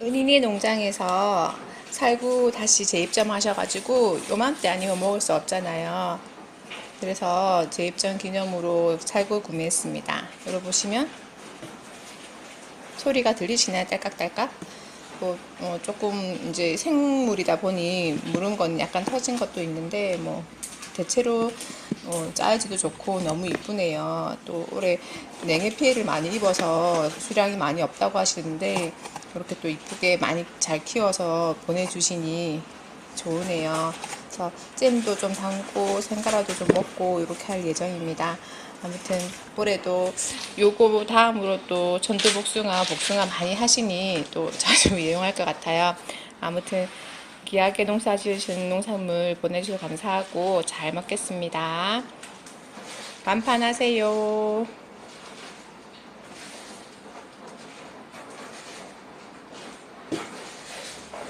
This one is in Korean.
은인이 농장에서 살구 다시 재입점 하셔가지고 요맘때 아니면 먹을 수 없잖아요. 그래서 재입점 기념으로 살구 구매했습니다. 여기 보시면 소리가 들리시나요? 딸깍딸깍? 뭐, 어, 조금 이제 생물이다 보니 물은 건 약간 터진 것도 있는데 뭐 대체로 어, 짜야지도 좋고 너무 이쁘네요. 또 올해 냉해 피해를 많이 입어서 수량이 많이 없다고 하시는데 이렇게 또 이쁘게 많이 잘 키워서 보내주시니 좋으네요. 그래서 잼도 좀 담고 생가라도 좀 먹고 이렇게 할 예정입니다. 아무튼 올해도 요거 다음으로 또 전두 복숭아, 복숭아 많이 하시니 또 자주 이용할 것 같아요. 아무튼 귀하게 농사 지으신 농산물 보내주셔서 감사하고 잘 먹겠습니다. 간판하세요.